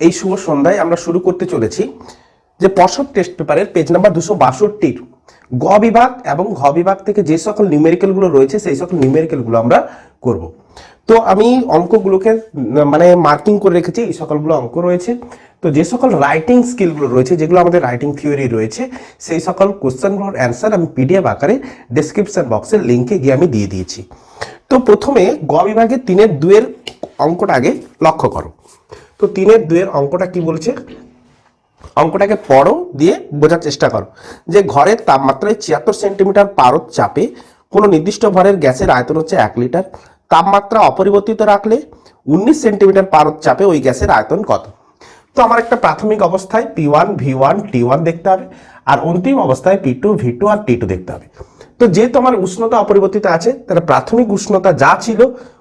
এই শুভ সন্ধ্যায় আমরা শুরু করতে চলেছি যে পর্ষদ টেস্ট পেপারের পেজ নাম্বার দুশো বাষট্টির। গ বিভাগ এবং ঘ বিভাগ থেকে যে সকল নিউমেরিক্যালগুলো রয়েছে, সেই সকল নিউমেরিক্যালগুলো আমরা করব। তো আমি অঙ্কগুলোকে মানে মার্কিং করে রেখেছি, এই সকলগুলো অঙ্ক রয়েছে। তো যে সকল রাইটিং স্কিলগুলো রয়েছে, যেগুলো আমাদের রাইটিং থিওরি রয়েছে, সেই সকল কোশ্চেনগুলোর অ্যান্সার আমি পিডিএফ আকারে ডেসক্রিপশন বক্সের লিঙ্কে গিয়ে আমি দিয়ে দিয়েছি। তো প্রথমে গ বিভাগের তিনের দুয়ের অঙ্কটা আগে লক্ষ্য করো। তো তিনের দুয়ের অঙ্কটা কি বলছে? অঙ্কটাকে পড়ো, দিয়ে বোঝার চেষ্টা করো যে ঘরের তাপমাত্রায় ছিয়াত্তর সেন্টিমিটার পারদ চাপে কোনো নির্দিষ্ট ভরের গ্যাসের আয়তন হচ্ছে এক লিটার। তাপমাত্রা অপরিবর্তিত রাখলে উনিশ সেন্টিমিটার পারদ চাপে ওই গ্যাসের আয়তন কত? তো আমার একটা প্রাথমিক অবস্থায় P one V one T one দেখতে হবে আর অন্তিম অবস্থায় পি টু ভি টু আর টি টু দেখতে হবে। তো যেহেতু আমার উষ্ণতা অপরিবর্তিত আছে, তাহলে প্রাথমিক উষ্ণতা যা ছিল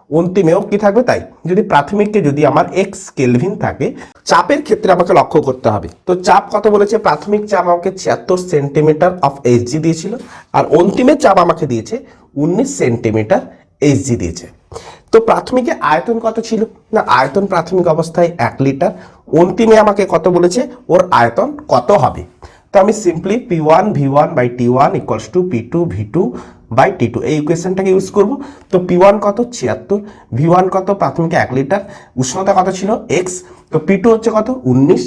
অন্তিমেও কি থাকবে? তাই। যদি প্রাথমিককে যদি আমার এক্স কেলভিন থাকে, চাপের ক্ষেত্রে আমাকে লক্ষ্য করতে হবে। তো চাপ কত বলেছে? প্রাথমিক চাপ আমাকে ছিয়াত্তর সেন্টিমিটার অফ এইচজি দিয়েছিল, আর অন্তিমের চাপ আমাকে দিয়েছে উনিশ সেন্টিমিটার এইচজি দিয়েছে। তো প্রাথমিকে আয়তন কত ছিল? না, আয়তন প্রাথমিক অবস্থায় এক লিটার। অন্তিমে আমাকে কত বলেছে? ওর আয়তন কত হবে? তো আমি simply P one V one by T one equals to P two V two by T two এই ইকুয়েশনটাকে ইউজ করব। তো পি ওয়ান কত? ছিয়াত্তর। ভি ওয়ান কত? প্রাথমিকে এক লিটার উষ্ণতা কত ছিল? এক্স তো পি টু হচ্ছে কত? উনিশ।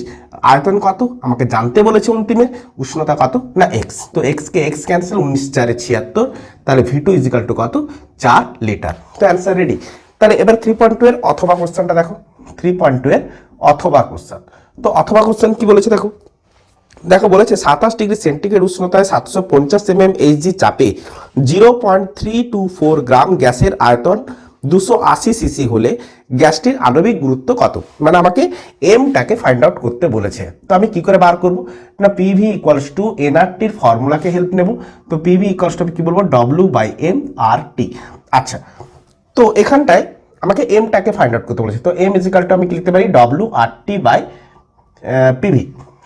আয়তন কত? আমাকে জানতে বলেছে অন্তিমের। উষ্ণতা কত? না এক্স তো এক্স কে এক্স ক্যান্সেল উনিশ চারে ছিয়াত্তর। তাহলে ভি টু ইজিক্যাল টু কত? চার লিটার তো অ্যান্সার রেডি তাহলে এবার থ্রি পয়েন্ট টু এর অথবা কোশ্চেনটা দেখো। থ্রি পয়েন্ট টু এর অথবা কোশ্চেন তো অথবা কোশ্চেন কি বলেছে দেখো? দেখো বলেছে সাতাশ ডিগ্রি সেন্টিগ্রেড উষ্ণতায় সাতশো পঞ্চাশ এমএম এইচজি চাপে। Zero point three two four gram গ্যাসের আয়তন দুশো আশি সিসি হলে গ্যাসটির আণবিক গুরুত্ব কত? মানে আমাকে এমটাকে ফাইন্ড আউট করতে বলেছে। তো আমি কি করে বার করব? না পিভি ইকুয়ালস টু এনআরটির ফর্মুলাকে হেল্প নেব। তো পিভি ইকুয়ালস টু কি বলব? W by M R T আচ্ছা তো এখানটায় আমাকে এমটাকে ফাইন্ড আউট করতে বলেছে। তো এম ইজিক্যাল টু আমি লিখতে পারি? W R T by PV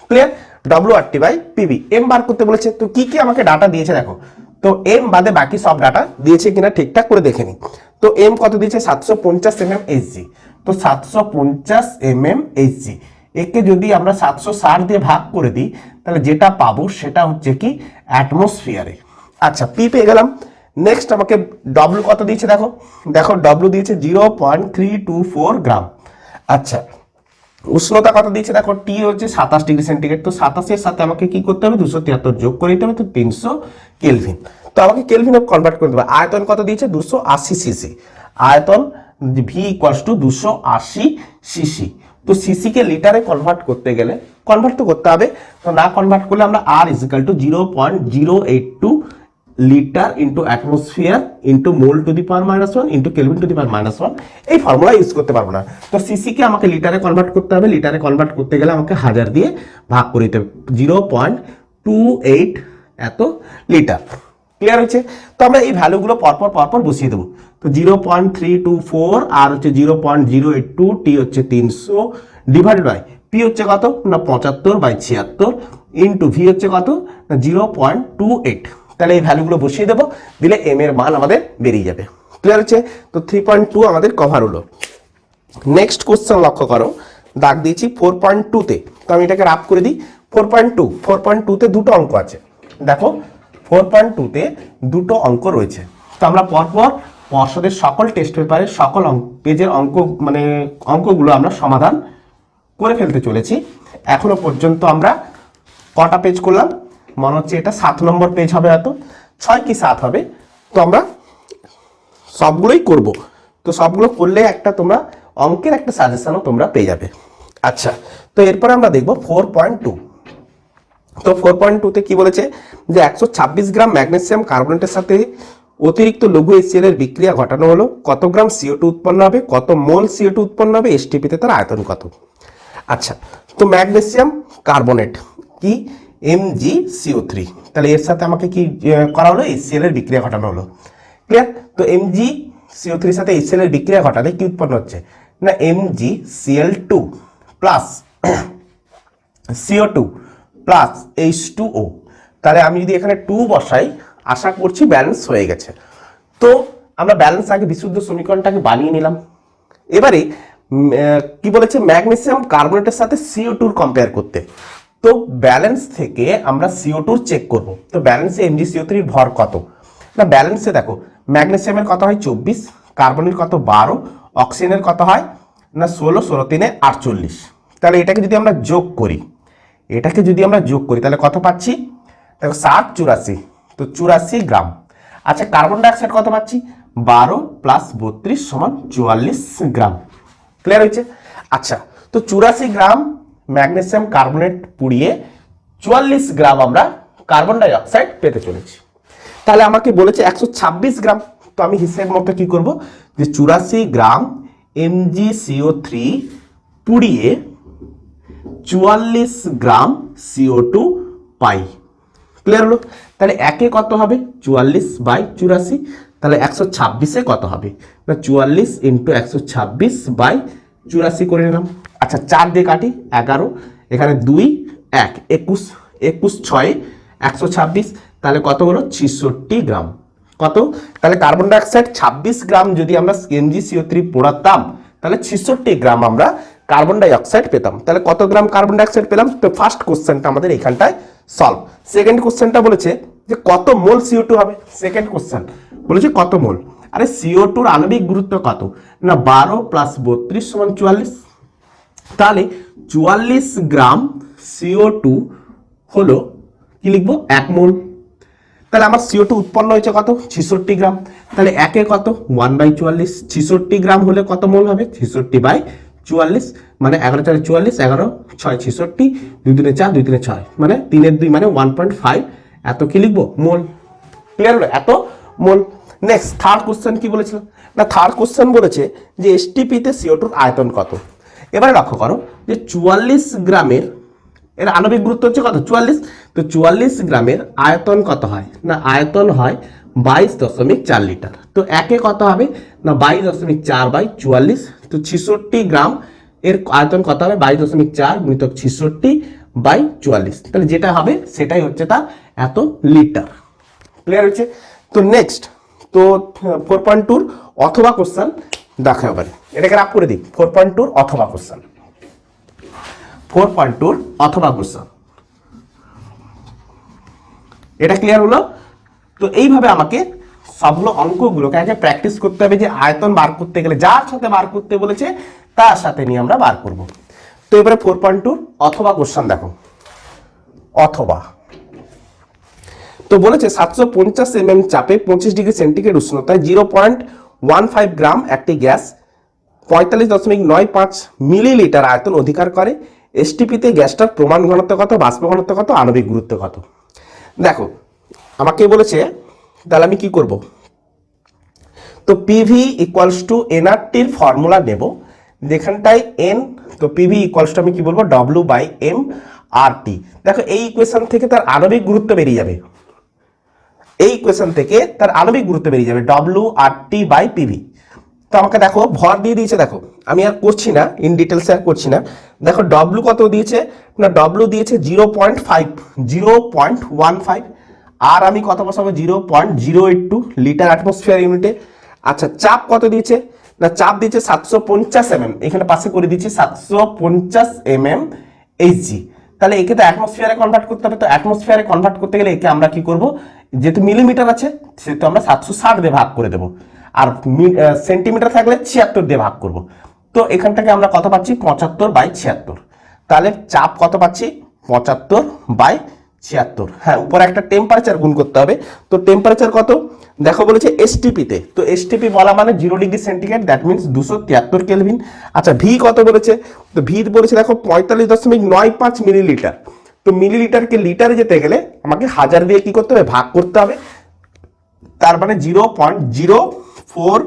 clear W R T by PV M বার করতে বলেছে, তো কি কি আমাকে ডাটা দিয়েছে দেখো। তো এম বাদে বাকি সব ডাটা দিয়েছে কিনা ঠিকঠাক করে দেখে নিই তো এম কত দিয়েছে? সাতশো পঞ্চাশ এম এম এইচজি তো সাতশো পঞ্চাশ এম এম এইচজি একে যদি আমরা সাতশো ষাট দিয়ে ভাগ করে দিই, তাহলে যেটা পাবো সেটা হচ্ছে কি? অ্যাটমসফিয়ারে আচ্ছা পি পেয়ে গেলাম। নেক্সট আমাকে ডব্লু কত দিয়েছে দেখো? দেখো ডব্লু দিয়েছে zero point three two four gram আচ্ছা উষ্ণতা কত দিয়েছে দেখো টি হচ্ছে সাতাশ ডিগ্রি সেন্টিগ্রেড। তো সাতাশের সাথে আমাকে কি করতে হবে? দুশো তিয়াত্তর যোগ করে দিতে হবে, তো তিনশো কেলভিন। তো আমাকে কেলভিনে কনভার্ট করতে হবে আয়তন কত দিয়েছে দুশো আশি সিসি আয়তন ভি ইকুয়ালস টু দুশো আশি সিসি তো সিসিকে লিটারে কনভার্ট করতে গেলে কনভার্ট তো করতে হবে। তো না কনভার্ট করলে আমরা R is equal to zero point zero eight two litre into atmosphere into mole to the power minus one into kelvin to the power minus one এই ফর্মুলা ইউজ করতে পারব না। তো সিসিকে আমাকে লিটারে কনভার্ট করতে হবে লিটারে কনভার্ট করতে গেলে আমাকে হাজার দিয়ে ভাগ করে দিতে হবে। জিরো পয়েন্ট টু এইট এত লিটার ক্লিয়ার হচ্ছে তো আমরা এই ভ্যালুগুলো পরপর পরপর বসিয়ে দেবো। তো zero point three two four আর হচ্ছে zero point zero eight two T হচ্ছে তিনশো ডিভাইডেড বাই পি হচ্ছে কত? না পঁচাত্তর বাই ছিয়াত্তর ইন্টু ভি হচ্ছে কত? না জিরো পয়েন্ট টু এইট তাহলে এই ভ্যালুগুলো বসিয়ে দেবো, দিলে এম এর মান আমাদের বেরিয়ে যাবে। ক্লিয়ার হচ্ছে? তো থ্রি পয়েন্ট টু আমাদের কভার হলো। নেক্সট কোশ্চেন লক্ষ্য করো। দাগ দিয়েছি ফোর পয়েন্ট টুতে তো। আমি এটাকে রাফ করে দিই। Four point two four point টুতে দুটো অঙ্ক আছে। দেখো ফোর পয়েন্ট টুতে দুটো অঙ্ক রয়েছে। তো আমরা পরপর পর্ষদের সকল টেস্ট পেপারের সকল পেজের অঙ্ক মানে অঙ্কগুলো আমরা সমাধান করে ফেলতে চলেছি। এখনও পর্যন্ত আমরা কটা পেজ করলাম? মনে হচ্ছে এটা সাত নম্বর পেজ হবে হয়তো। ছয় কি সাত হবে? তো আমরা সবগুলোই করব। তো সবগুলো করলে একটা তোমরা অঙ্কের একটা সাজেশনও তোমরা পেয়ে যাবে। আচ্ছা তো এরপরে আমরা দেখব ফোর পয়েন্ট টু তো ফোর পয়েন্ট টুতে কি বলেছে? যে একশো ছাব্বিশ গ্রাম ম্যাগনেসিয়াম কার্বনেটের সাথে অতিরিক্ত লঘু এসিএল এর বিক্রিয়া ঘটানো হলো। কত গ্রাম সিও টু উৎপন্ন হবে? কত মোল সিও টু উৎপন্ন হবে? এসটিপিতে তার আয়তন কত? আচ্ছা তো ম্যাগনেসিয়াম কার্বনেট কি? এম জি সিও থ্রি তাহলে এর সাথে আমাকে কি করা হলো? এসিএল এর বিক্রিয়া ঘটানো হলো। ক্লিয়ার তো এম জি সিও থ্রির সাথে এসিএল এর বিক্রিয়া ঘটালে কি উৎপন্ন হচ্ছে? না M G CL two plus CO two plus H two O তাহলে আমি যদি এখানে টু বসাই, আশা করছি ব্যালেন্স হয়ে গেছে। তো আমরা ব্যালেন্স আগে বিশুদ্ধ সমীকরণটাকে বানিয়ে নিলাম। এবারে কি বলেছে? ম্যাগনেসিয়াম কার্বনেটের সাথে সিও টুর কম্পেয়ার করতে। তো ব্যালেন্স থেকে আমরা সিও টুর চেক করব। তো ব্যালেন্সে এমজি সিও ভর কত? না ব্যালেন্সে দেখো ম্যাগনেসিয়ামের কত হয়? চব্বিশ কার্বনের কত? বারো অক্সিজেনের কত হয়? না, ষোলো ষোলো, তিনে আটচল্লিশ। তাহলে এটাকে যদি আমরা যোগ করি, এটাকে যদি আমরা যোগ করি, তাহলে কত পাচ্ছি? দেখো, ষাট, চুরাশি। তো চুরাশি গ্রাম। আচ্ছা কার্বন ডাইঅক্সাইড কত পাচ্ছি? বারো প্লাস বত্রিশ সমান চুয়াল্লিশ গ্রাম। ক্লিয়ার হয়েছে? আচ্ছা তো চুরাশি গ্রাম ম্যাগনেসিয়াম কার্বনেট পুড়িয়ে চুয়াল্লিশ গ্রাম আমরা কার্বন ডাই অক্সাইড পেতে চলেছি। তাহলে আমাকে বলেছে একশো ছাব্বিশ গ্রাম। তো আমি হিসেব মতো কী করব? যে চুরাশি গ্রাম এমজি সিও থ্রি পুড়িয়ে চুয়াল্লিশ গ্রাম সিও টু পাই। ক্লিয়ার হলো? তাহলে একে কত হবে? চুয়াল্লিশ বাই চুরাশি। তাহলে একশো ছাব্বিশে কত হবে? না চুয়াল্লিশ ইন্টু একশো ছাব্বিশ বাই চুরাশি করে নিলাম। আচ্ছা চার দিয়ে কাটি, এগারো। এখানে দুই, এক, একুশ একুশ, ছয়, একশো ছাব্বিশ। তাহলে কত হলো? ছিষট্টি গ্রাম। কত? তাহলে কার্বন ডাইঅক্সাইড ছাব্বিশ গ্রাম যদি আমরা এমজি সিও থ্রি পোড়াতাম, তাহলে ছিষট্টি গ্রাম আমরা কার্বন ডাই অক্সাইড পেতাম। তাহলে কত গ্রাম কার্বন ডাইঅক্সাইড পেলাম? তো ফার্স্ট কোশ্চেনটা আমাদের এখানটায় সলভ। সেকেন্ড কোশ্চেনটা বলেছে যে কত মোল সিও টু হবে? Second question. বলেছে কত মোল? আরে সিও টুর আণবিক গুরুত্ব কত? না বারো প্লাস বত্রিশ সমান চুয়াল্লিশ। তাহলে চুয়াল্লিশ গ্রাম সিও টু হলো কি লিখব? এক মোল। তাহলে আমার সিও টু উৎপন্ন হয়েছে কত? ছিষট্টি গ্রাম। তাহলে একে কত? ওয়ান বাই চুয়াল্লিশ। ছিষট্টি গ্রাম হলে কত মোল হবে? ছিষট্টি বাই চুয়াল্লিশ। মানে এগারো চারে চুয়াল্লিশ, এগারো, ছয়, ছিষট্টি, দুই দিনে চার, দুই দিনে ছয়। মানে তিনের দুই মানে ওয়ান পয়েন্ট ফাইভ এত কি লিখব? মোল। ক্লিয়ার হলো? এত মোল। নেক্সট থার্ড কোশ্চেন কি বলেছিল? না থার্ড কোশ্চেন বলেছে যে এসটিপিতে সিও টুর আয়তন কত? এবারে লক্ষ্য করো যে চুয়াল্লিশ গ্রামের, এর আণবিক গুরুত্ব হচ্ছে কত? চুয়াল্লিশ। তো চুয়াল্লিশ গ্রামের আয়তন কত হয়? না, আয়তন হয় বাইশ দশমিক চার লিটার। তো একে কত হবে? না, বাইশ দশমিক চার বাই চুয়াল্লিশ। তো ছিষট্টি গ্রাম, এর আয়তন কত হবে? বাইশ দশমিক চার গুণিতক ছিষট্টি বাই চুয়াল্লিশ। তাহলে যেটা হবে, সেটাই হচ্ছে তার এত লিটার। ক্লিয়ার হচ্ছে তো নেক্সট তো ফোর পয়েন্ট টুর অথবা কোশ্চেন দেখা এবারে এটাকে রাপ করে দিই। ফোর পয়েন্ট টুর অথবা কোশ্চেন ফোর পয়েন্ট টুর অথবা কোশ্চেন এটা ক্লিয়ার হলো? তো এইভাবে আমাকে সবগুলো অঙ্কগুলোকে আগে প্র্যাকটিস করতে হবে যে আয়তন বার করতে গেলে যার সাথে বার করতে বলেছে, তার সাথে নিয়ে আমরা বার করব। তো এবারে ফোর পয়েন্ট টুর অথবা কোশ্চেন দেখো। অথবা। তো বলেছে সাতশো পঞ্চাশ এমএম চাপে পঁচিশ degree centigrade উষ্ণতায় zero point one five gram একটি গ্যাস পঁয়তাল্লিশ দশমিক নয় পাঁচ মিলিলিটার আয়তন অধিকার করে। এসটিপিতে গ্যাসটার প্রমাণ ঘনত্ব কত, বাষ্প ঘনত্ব কত, আণবিক গুরুত্ব কত? দেখো, আমাকে বলেছে, তাহলে আমি কি করব? তো পিভি ইকুয়ালস টু এনআরটির ফর্মুলা নেব। যেখানটায় এন তো পিভি ইকুয়ালস টু আমি কি বলব W by M R T দেখো, এই ইকুয়েশন থেকে তার আণবিক গুরুত্ব বেরিয়ে যাবে। এই ইকুয়েশন থেকে তার আণবিক গুরুত্ব বেরিয়ে যাবে W R T by PV তো আমাকে দেখো, ভর দিয়ে দিয়েছে, দেখো। আমি আর করছি না ইন ডিটেলস আর করছি না। দেখো ডব্লু কত দিয়েছে? না ডব্লু দিয়েছে zero point five zero point one five আর আমি কত বসাবো? Zero point zero eight two litre atmosphere ইউনিটে আচ্ছা চাপ কত দিয়েছে? না, চাপ দিয়েছে সাতশো পঞ্চাশ এমএম এখানে পাশে করে দিচ্ছি সাতশো পঞ্চাশ এমএম এইচজি তাহলে একে তো অ্যাটমসফিয়ারে কনভার্ট করতে হবে। তো অ্যাটমসফিয়ারে কনভার্ট করতে গেলে একে আমরা কি করব? যেহেতু মিলিমিটার আছে, সেহেতু আমরা সাতশো ষাট দিয়ে ভাগ করে দেবো। আর সেন্টিমিটার থাকলে ছিয়াত্তর দিয়ে ভাগ করব। তো এখান থেকে আমরা কত পাচ্ছি? পঁচাত্তর বাই ছিয়াত্তর। তাহলে চাপ কত পাচ্ছি? পঁচাত্তর বাই ছিয়াত্তর। হ্যাঁ উপরে একটা টেম্পারেচার গুণ করতে হবে। তো টেম্পারেচার কত? দেখো বলেছে এসটিপিতে তো। এসটিপি বলা মানে zero degree centigrade that means দুশো তিয়াত্তর কেলভিন আচ্ছা ভি কত বলেছে? তো ভি বলেছে দেখো পঁয়তাল্লিশ দশমিক নয় পাঁচ মিলিলিটার তো মিলিলিটারকে লিটারে যেতে গেলে আমাকে হাজার দিয়ে কি করতে হবে? ভাগ করতে হবে। তার মানে zero point zero four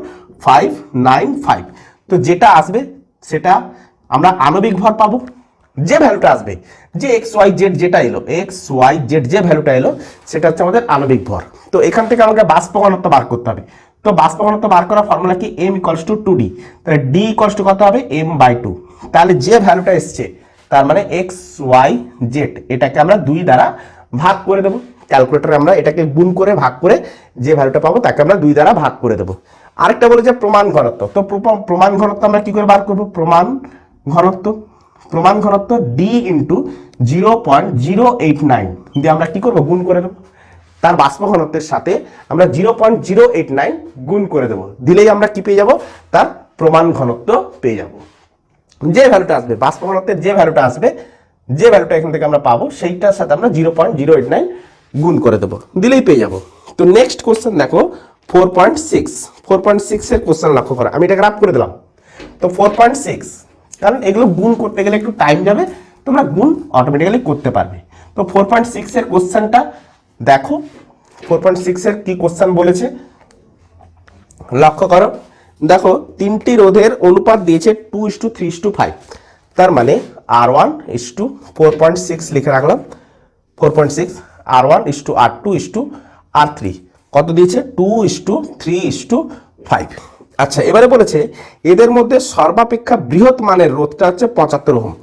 five nine five তো যেটা আসবে, সেটা আমরা আণবিক ভর পাবো। যে ভ্যালুটা আসবে, যে এক্স ওয়াই জেড যেটা এলো এক্স ওয়াই জেড যে ভ্যালুটা এলো, সেটা হচ্ছে আমাদের আণবিক ভর। তো এখান থেকে আমাকে বাষ্প ঘনত্ব বার করতে হবে। তো বাষ্প ঘনত্ব বার করার ফর্মুলা কি? M equals to two D তাহলে ডি ইকলস টু কত হবে? এম বাই টু তাহলে যে ভ্যালুটা এসছে, তার মানে এক্স ওয়াই জেড এটাকে আমরা দুই দ্বারা ভাগ করে দেবো। ক্যালকুলেটরে আমরা এটাকে গুণ করে, ভাগ করে যে ভ্যালুটা পাবো, তাকে আমরা দুই দ্বারা ভাগ করে দেবো। আরেকটা বলে যে প্রমাণ ঘনত্ব। তো প্রমাণ ঘনত্ব আমরা কি করে বার করব? প্রমাণ ঘনত্ব। প্রমাণ ঘনত্ব D into zero point zero eight nine দিয়ে আমরা কি করব? গুণ করে দেবো। তার বাষ্প ঘনত্বের সাথে আমরা zero point zero eight nine গুণ করে দেবো। দিলেই আমরা কি পেয়ে যাব? তার প্রমাণ ঘনত্ব পেয়ে যাব। যে ভ্যালুটা আসবে, বাষ্প ঘনত্বের যে ভ্যালুটা আসবে, যে ভ্যালুটা এখান থেকে আমরা পাবো, সেইটার সাথে আমরা zero point zero eight nine গুণ করে দেবো। দিলেই পেয়ে যাব। তো নেক্সট কোশ্চেন দেখো four point six four point সিক্সের কোশ্চেন লক্ষ্য করো। আমি এটা গ্রাফ করে দিলাম। তো ফোর পয়েন্ট সিক্স কারণ এগুলো গুণ করতে গেলে একটু টাইম যাবে, তোমরা গুণ অটোমেটিক্যালি করতে পারবে। তো ফোর পয়েন্ট সিক্সের কোশ্চেনটা দেখো। ফোর পয়েন্ট সিক্সের কি কোশ্চেন বলেছে? লক্ষ্য করো। দেখো, তিনটি রোধের অনুপাত দিয়েছে two is to three is to five তার মানে R one is to four point six লিখে রাখলাম। Four point six R one is to R two is to R three কত দিয়েছে? Two is to three is to five আচ্ছা এবারে বলেছে, এদের মধ্যে সর্বাপেক্ষা বৃহৎ মানের রোধটা হচ্ছে পঁচাত্তর ওহম।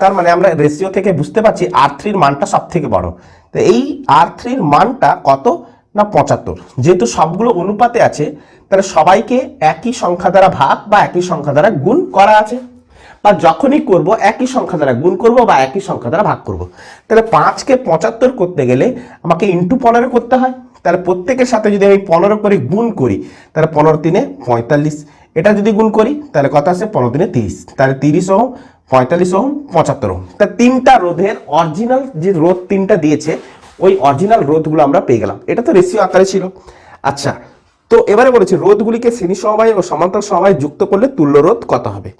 তার মানে আমরা রেশিও থেকে বুঝতে পারছি আর থ্রির মানটা সব থেকে বড়। তো এই আর থ্রির মানটা কত না পঁচাত্তর? যেহেতু সবগুলো অনুপাতে আছে, তাহলে সবাইকে একই সংখ্যা দ্বারা ভাগ বা একই সংখ্যা দ্বারা গুণ করা আছে। বা যখনই করব, একই সংখ্যা দ্বারা গুণ করব বা একই সংখ্যা দ্বারা ভাগ করব। তাহলে পাঁচকে পঁচাত্তর করতে গেলে আমাকে ইন্টু পনেরো করতে হয়। তাহলে প্রত্যেকের সাথে যদি আমি পনেরো করে গুণ করি, তাহলে পনেরো তিনে পঁয়তাল্লিশ। এটা যদি গুণ করি, তাহলে কত আছে পনেরো দিনে তিরিশ। তাহলে তিরিশ ওহম, পঁয়তাল্লিশ ওহম, পঁচাত্তর ওহম। তা তিনটা রোধের অরিজিনাল যে রোধ তিনটা দিয়েছে, ওই অরিজিনাল রোধগুলো আমরা পেয়ে গেলাম। এটা তো রেশিও আকারে ছিল। আচ্ছা তো এবারে বলেছি, রোধগুলিকে শ্রেণি সমবায় ও সমান্তরাল সমবায় যুক্ত করলে তুল্য রোধ কত হবে?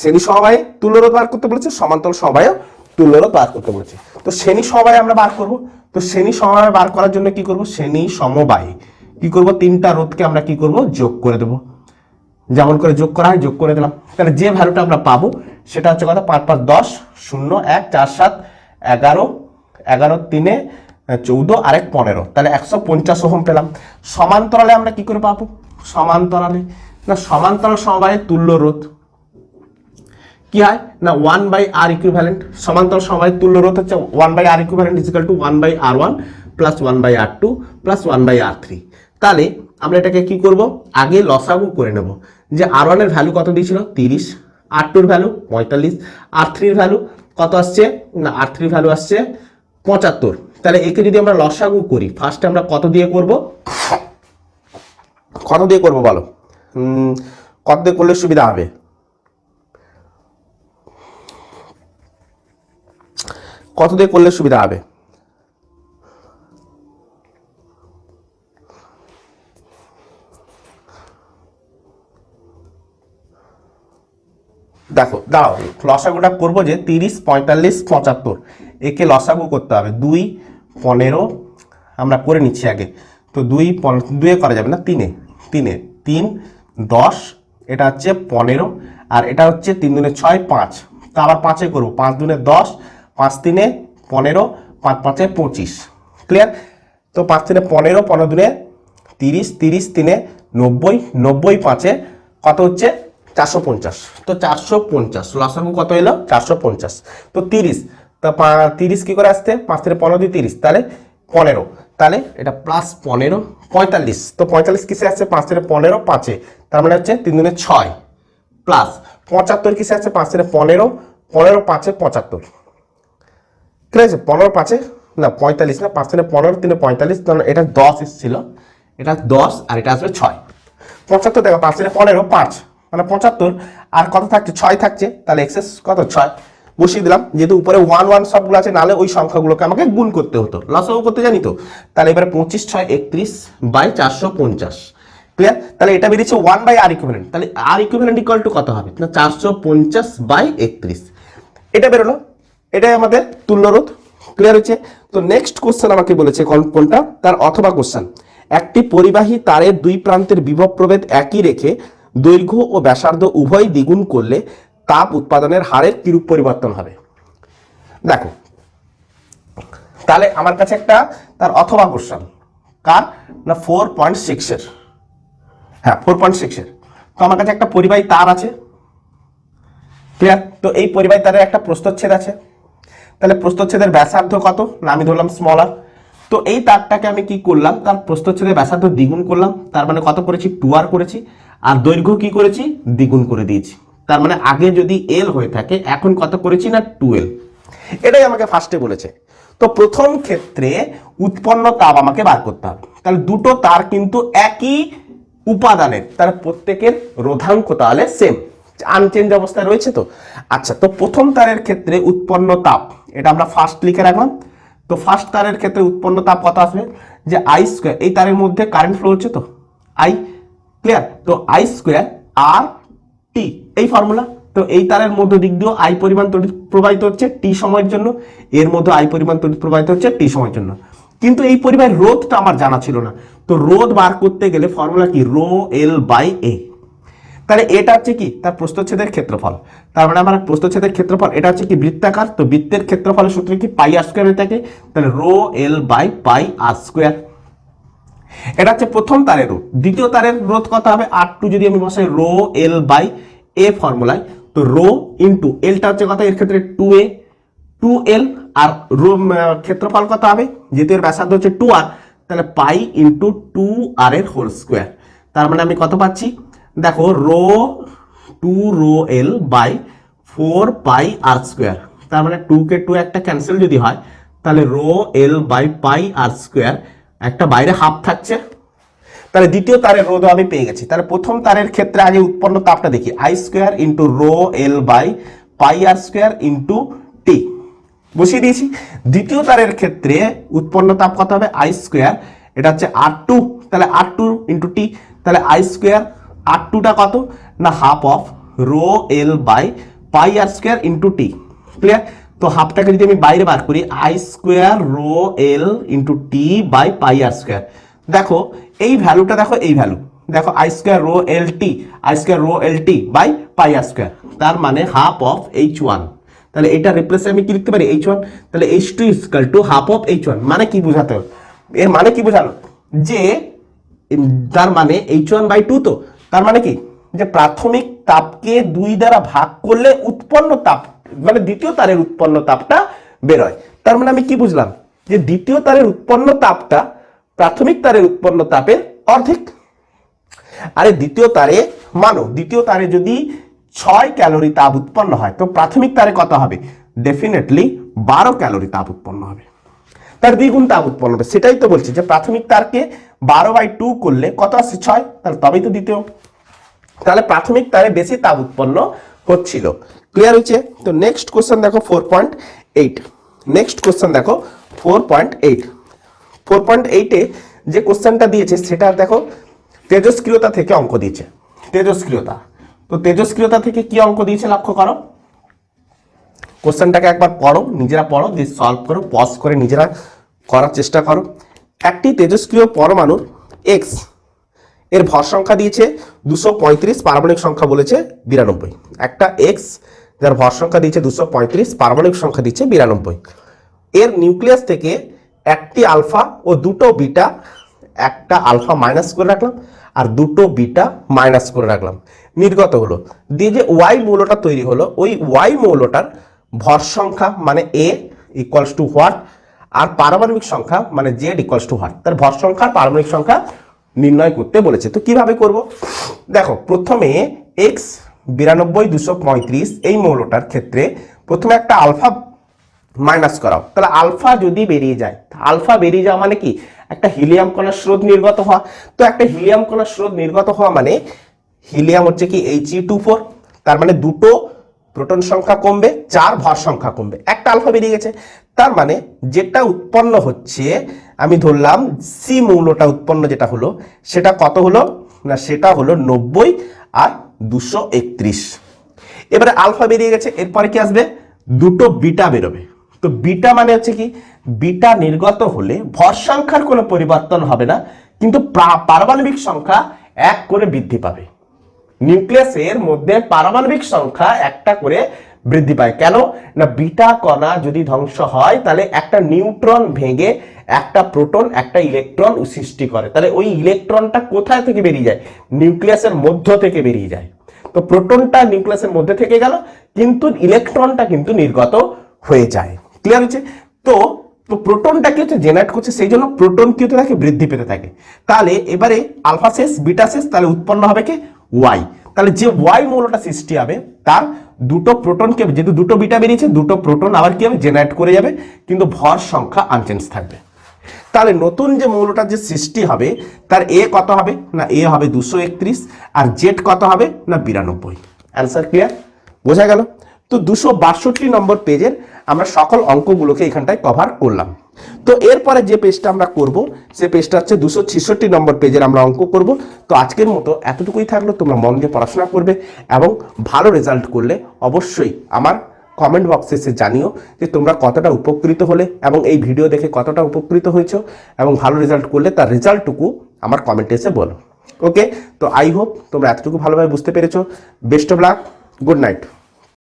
শ্রেণি সমবায়ে তুল্য রোধ বার করতে বলেছে, সমান্তরাল সমবায়ও তুল্য রোধ বার করতে বলেছে। তো শ্রেণি সমবায় আমরা বার করব। তো শ্রেণি সমবায় বার করার জন্য কি করব? শ্রেণি সমবায়। কি করব? তিনটা রোধকে আমরা কি করব? যোগ করে দেবো। যেমন করে যোগ করা হয়, যোগ করে দিলাম। তাহলে যে ভ্যালুটা আমরা পাবো, সেটা হচ্ছে কথা পাঁচ পাঁচ, দশ, শূন্য, এক, চার, সাত, এগারো এগারো, তিনে, চৌদ্দ আর এক পনেরো। তাহলে একশো পঞ্চাশ ওহম পেলাম। সমান্তরালে আমরা কি করে পাবো? সমান্তরালে। না, সমান্তরাল সমবায়ের তুল্য রোধ। কি হয়? না ওয়ান বাই আর ইকুইভ্যালেন্ট সমান্তরাল সমবায়ের তুল্য রোধ হচ্ছে one by R equivalent is equal to one by R one plus one by R two plus one by R three তাহলে আমরা এটাকে কি করব? আগে লসাগু করে নেব যে আর ওয়ানের ভ্যালু কত দিয়েছিল? তিরিশ। আর টুর ভ্যালু পঁয়তাল্লিশ। আর থ্রির ভ্যালু কত আসছে? না আর থ্রির ভ্যালু আসছে পঁচাত্তর। তাহলে একে যদি আমরা লসাগু করি ফার্স্টে আমরা কত দিয়ে করব? কত দিয়ে করব বলো? কত দিয়ে করলে সুবিধা হবে? কত দিয়ে করলে সুবিধা হবে? দেখো, দাও, লসাগুটা করব যে তিরিশ, পঁয়তাল্লিশ, পঁচাত্তর। একে লসাগু করতে হবে। দুই, পনেরো, আমরা করে নিচ্ছি আগে। তো দুই দুয়ে করা যাবে না, তিনে। তিনে। তিন, দশ, এটা হচ্ছে পনেরো, আর এটা হচ্ছে তিন দুনে ছয়, পাঁচ। তা আবার পাঁচে করব। পাঁচ দুনে দশ পাঁচ তিনে পনেরো, পাঁচ পাঁচে পঁচিশ। ক্লিয়ার তো পাঁচ তিনে পনেরো পনেরো দিনে তিরিশ তিরিশ তিনে নব্বই নব্বই পাঁচে কত হচ্ছে? চারশো পঞ্চাশ। তো চারশো পঞ্চাশ। লসাগু কত এলো? চারশো পঞ্চাশ। তো তিরিশ। তা পা- তিরিশ কী করে আসতে পাঁচ থেকে পনেরো দিয়ে তিরিশ। তাহলে পনেরো। তাহলে এটা প্লাস পনেরো, পঁয়তাল্লিশ। তো পঁয়তাল্লিশ কিসে আসছে? পাঁচ থেকে পনেরো, পাঁচে। তার মানে হচ্ছে তিন দিনে ছয়। প্লাস পঁচাত্তর কিসে আসছে? পাঁচ থেকে পনেরো পনেরো, পাঁচে পঁচাত্তর। ঠিক আছে, পনেরো পাঁচে, না, পঁয়তাল্লিশ, না, পাঁচ থেকে পনেরো, তিনে পঁয়তাল্লিশ কারণ এটা দশ এসেছিল। এটা দশ আর এটা আসবে ছয়। পঁচাত্তর দেখো, পাঁচ থেকে পনেরো, পাঁচ। মানে পঁচাত্তর, আর কত থাকছে? ছয় থাকছে, তাহলে এক্সেস কত? ছয়। বসিয়ে দিলাম, যেহেতু উপরে ওয়ান ওয়ান সবগুলো আছে, নাহলে ওই সংখ্যাগুলোকে আমাকে গুণ করতে হতো। লসাগু করতে জানি তো? তাহলে এবারে পঁচিশ, ছয়, একত্রিশ বাই চারশো পঞ্চাশ। ক্লিয়ার তাহলে এটা বেরিয়েছে ওয়ান বাই আর ইকুইভ্যালেন্ট তাহলে আর ইকুইভ্যালেন্ট ইকুয়াল টু কত হবে? না, চারশো পঞ্চাশ বাই একত্রিশ। এটা বেরোলো। এটাই আমাদের তুল্যরোধ ক্লিয়ার হচ্ছে তো নেক্সট কোশ্চেন আমাকে বলেছে কোন- কোনটা? তার অথবা কোশ্চেন একটি পরিবাহী তারের দুই প্রান্তের বিভব প্রভেদ একই রেখে দৈর্ঘ্য ও ব্যাসার্ধ উভয় দ্বিগুণ করলে তাপ উৎপাদনের হারের কিরূপ পরিবর্তন হবে? দেখো, তাহলে আমার কাছে একটা তার অথবা কোশ্চেন কার? না ফোর পয়েন্ট সিক্সের হ্যাঁ ফোর পয়েন্ট সিক্সের তো আমার কাছে একটা পরিবাহী তার আছে। ক্লিয়ার তো এই পরিবাহী তারের একটা প্রস্তচ্ছেদ আছে। তাহলে প্রস্তচ্ছেদের ব্যাসার্ধ কত? না, আমি ধরলাম স্মল আর তো এই তারটাকে আমি কি করলাম? তার প্রস্তচ্ছেদের ব্যাসার্ধ দ্বিগুণ করলাম। তার মানে কত করেছি? টু আর করেছি। আর দৈর্ঘ্য কি করেছি? দ্বিগুণ করে দিয়েছি। তার মানে আগে যদি এল হয়ে থাকে, এখন কত করেছি না? টুয়েলভ এটাই আমাকে ফার্স্টে বলেছে। তো প্রথম ক্ষেত্রে উৎপন্ন তাপ আমাকে বার করতে হবে। তাহলে দুটো তার কিন্তু একই উপাদানের, তার প্রত্যেকের রোধাঙ্ক তাহলে সেম আনচেঞ্জ অবস্থায় রয়েছে তো? আচ্ছা তো প্রথম তারের ক্ষেত্রে উৎপন্ন তাপ, এটা আমরা ফার্স্ট লিখে রাখলাম। তো ফার্স্ট তারের ক্ষেত্রে উৎপন্ন তাপ কত আসবে? যে আই স্কোয়ার এই তারের মধ্যে কারেন্ট ফ্লো হচ্ছে তো? আই ক্লিয়ার তো আই স্কোয়ার আর টি এই ফর্মুলা তো এই তারের মধ্য দিক দিয়েও আই পরিমাণ তড়িৎ প্রবাহিত হচ্ছে টি সময়ের জন্য, এর মধ্যে আই পরিমাণ তড়িৎ প্রবাহিত হচ্ছে টি সময়ের জন্য। কিন্তু এই পরিমাণ রোধটা আমার জানা ছিল না। তো রোধ বার করতে গেলে ফর্মুলা কি? রো এল বাই এ তাহলে এটা হচ্ছে কি? তার প্রস্থচ্ছেদের ক্ষেত্রফল। তার মানে আমার প্রস্থচ্ছেদের ক্ষেত্রফল, এটা হচ্ছে কি বৃত্তাকার? তো বৃত্তের ক্ষেত্রফলের সূত্র কি? পাই আর স্কোয়ার হয়ে থাকে? তাহলে rho L by pi R square এটা হচ্ছে প্রথম তারের রোধ। দ্বিতীয় তারের রোধ কত হবে? আর টু যদি আমি বসাই রো এল বাই এ ফর্মুলায়, তো রো ইন্টু এলটা হচ্ছে কত? এর ক্ষেত্রে two A two L R rho ক্ষেত্রফল কত হবে? যেহেতু এর ব্যাসার্ধ হচ্ছে টু আর তাহলে পাই ইন্টু টু আর এর হোল স্কোয়ার তার মানে আমি কত পাচ্ছি? দেখো rho two rho L by four pi R square. তার মানে টু কে টু একটা ক্যান্সেল যদি হয় তাহলে rho L by pi R square একটা বাইরে হাফ থাকছে। তাহলে দ্বিতীয় তারের রোধ আমি পেয়ে গেছি। তাহলে প্রথম তারের ক্ষেত্রে আগে উৎপন্ন তাপটা দেখি। I square into rho L by pi R square into T বসিয়ে দিয়েছি। দ্বিতীয় তারের ক্ষেত্রে উৎপন্ন তাপ কত হবে? আই স্কোয়ার এটা হচ্ছে আর টু তাহলে আর টু ইন্টু টি তাহলে আই স্কোয়ার আর টুটা কত? না half of rho L by pi R square into T clear তো হাফটাকে যদি আমি বাইরে বার করি I square rho L into T by pi R square দেখো, এই ভ্যালুটা দেখো, এই ভ্যালু দেখো I square rho L T I square rho L T by pi R square তার মানে হাফ অফ এইচ ওয়ান তাহলে এটা রিপ্লেসে আমি কি লিখতে পারি? এইচ ওয়ান তাহলে H two is equal to half of H one মানে কি বোঝাতে হবে? এর মানে কি বোঝালো? যে তার মানে এইচ ওয়ান বাই টু তো। তার মানে কি? যে প্রাথমিক তাপকে দুই দ্বারা ভাগ করলে উৎপন্ন তাপ মানে দ্বিতীয় তারের উৎপন্ন তাপটা বেরোয়। তার মানে আমি কি বুঝলাম? যে দ্বিতীয় তারের উৎপন্ন তাপটা প্রাথমিক তারের উৎপন্ন তাপের অর্ধেক। আরে দ্বিতীয় তারে মানো দ্বিতীয় তারে যদি ছয় ক্যালোরি তাপ উৎপন্ন হয়, তো প্রাথমিক তারে কত হবে? ডেফিনেটলি বারো ক্যালোরি তাপ উৎপন্ন হবে। তার দ্বিগুণ তাপ উৎপন্ন হবে। সেটাই তো বলছি যে প্রাথমিক তারকে বারো বাই টু করলে কত আসছে ছয়। তাহলে তবেই তো দ্বিতীয়। তাহলে প্রাথমিক তারে বেশি তাপ উৎপন্ন হচ্ছিল। ক্লিয়ার হয়েছে? তো নেক্সট কোশ্চেন দেখো four point eight next question দেখো four point eight four point এইটে যে কোশ্চেনটা দিয়েছে, সেটা দেখো তেজস্ক্রিয়তা থেকে অঙ্ক দিয়েছে। তেজস্ক্রিয়তা। তো তেজস্ক্রিয়তা থেকে কি অঙ্ক দিয়েছে? লক্ষ্য করো। কোশ্চেনটাকে একবার পড়ো, নিজেরা পড়ো, দিয়ে সলভ করো পজ করে নিজেরা করার চেষ্টা করো। একটি তেজস্ক্রিয় পরমাণুর এক্সের ভর সংখ্যা দিয়েছে দুশো পঁয়ত্রিশ, পারমাণবিক সংখ্যা বলেছে বিরানব্বই। একটা এক্স যার ভর সংখ্যা দিয়েছে দুশো পঁয়ত্রিশ, পারমাণবিক সংখ্যা দিচ্ছে বিরানব্বই। এর নিউক্লিয়াস থেকে একটি আলফা ও দুটো বিটা একটা আলফা মাইনাস করে রাখলাম, আর দুটো বিটা মাইনাস করে রাখলাম। নির্গত হলো। দিয়ে যে ওয়াই মৌলটা তৈরি হলো, ওই ওয়াই মৌলটার ভর সংখ্যা মানে এ ইকুয়ালস টু হোয়াট আর পারমাণবিক সংখ্যা মানে জেড ইকুয়ালস টু হোয়াট তার ভর সংখ্যা পারমাণবিক সংখ্যা নির্ণয় করতে বলেছে। তো কীভাবে করব? দেখো, প্রথমে এক্স বিরানব্বই দুশো পঁয়ত্রিশ এই মৌলটার ক্ষেত্রে প্রথমে একটা আলফা মাইনাস করাও। তাহলে আলফা যদি বেরিয়ে যায় আলফা বেরিয়ে যাওয়া মানে কি? একটা হিলিয়াম কণার স্রোত নির্গত হওয়া। তো একটা হিলিয়াম কণার স্রোত নির্গত হওয়া মানে হিলিয়াম হচ্ছে কি এইচ ই টু ফোর তার মানে দুটো প্রোটন সংখ্যা কমবে, চার ভর সংখ্যা কমবে। একটা আলফা বেরিয়ে গেছে। তার মানে যেটা উৎপন্ন হচ্ছে, আমি ধরলাম সি মৌলটা উৎপন্ন যেটা হলো, সেটা কত হলো? না, সেটা হলো নব্বই আর দুশো একত্রিশ। এবারে আলফা বেরিয়ে গেছে, এরপরে কি আসবে? দুটো বিটা বেরোবে। তো বিটা মানে হচ্ছে কি? বিটা নির্গত হলে ভর সংখ্যার কোনো পরিবর্তন হবে না, কিন্তু পারমাণবিক সংখ্যা এক করে বৃদ্ধি পাবে। নিউক্লিয়াসের মধ্যে পারমাণবিক সংখ্যা একটা করে বৃদ্ধি পায়। কেন? না, বিটা কণা যদি ধ্বংস হয়, তাহলে একটা নিউট্রন ভেঙে একটা প্রোটন, একটা ইলেকট্রন সৃষ্টি করে। তাহলে ওই ইলেকট্রনটা কোথায় থেকে বেরিয়ে যায়? নিউক্লিয়াসের মধ্য থেকে বেরিয়ে যায়। তো প্রোটনটা নিউক্লিয়াসের মধ্যে থেকে গেল, কিন্তু ইলেকট্রনটা কিন্তু নির্গত হয়ে যায়। ক্লিয়ার হচ্ছে তো তো প্রোটনটা কি হচ্ছে? জেনারেট করছে, সেই জন্য প্রোটন কি হতে থাকে? বৃদ্ধি পেতে থাকে। তাহলে এবারে আলফা শেষ বিটা শেষ, তাহলে উৎপন্ন হবে কি? ওয়াই তাহলে যে ওয়াই মৌলটা সৃষ্টি হবে, তার দুটো প্রোটনকে যেহেতু দুটো বিটা বেরিয়েছে, দুটো প্রোটন আবার কি হবে? জেনারেট করে যাবে, কিন্তু ভর সংখ্যা আনচেঞ্জ থাকবে। তাহলে নতুন যে মৌলটার যে সৃষ্টি হবে, তার এ কত হবে? না এ হবে দুশো একত্রিশ, আর জেড কত হবে? না, বিরানব্বই। অ্যান্সার ক্লিয়ার বোঝা গেল? তো দুশো বাষট্টি নম্বর পেজের আমরা সকল অঙ্কগুলোকে এখানটায় কভার করলাম। তো এরপরে যে পেজটা আমরা করব সে পেজটা হচ্ছে দুশো ছেষট্টি নম্বর পেজের আমরা অঙ্ক করব। তো আজকের মতো এতটুকুই থাকল, তোমরা মন দিয়ে পড়াশোনা করবে এবং ভালো রেজাল্ট করলে অবশ্যই আমার কমেন্ট বক্সে এসে জানিও যে তোমরা কতটা উপকৃত হলে এবং এই ভিডিও দেখে কতটা উপকৃত হয়েছো এবং ভালো রেজাল্ট করলে তার রেজাল্টটুকু আমার কমেন্টে এসে বলো। ওকে তো আই হোপ তোমরা এতটুকু ভালোভাবে বুঝতে পেরেছ। Best of luck good night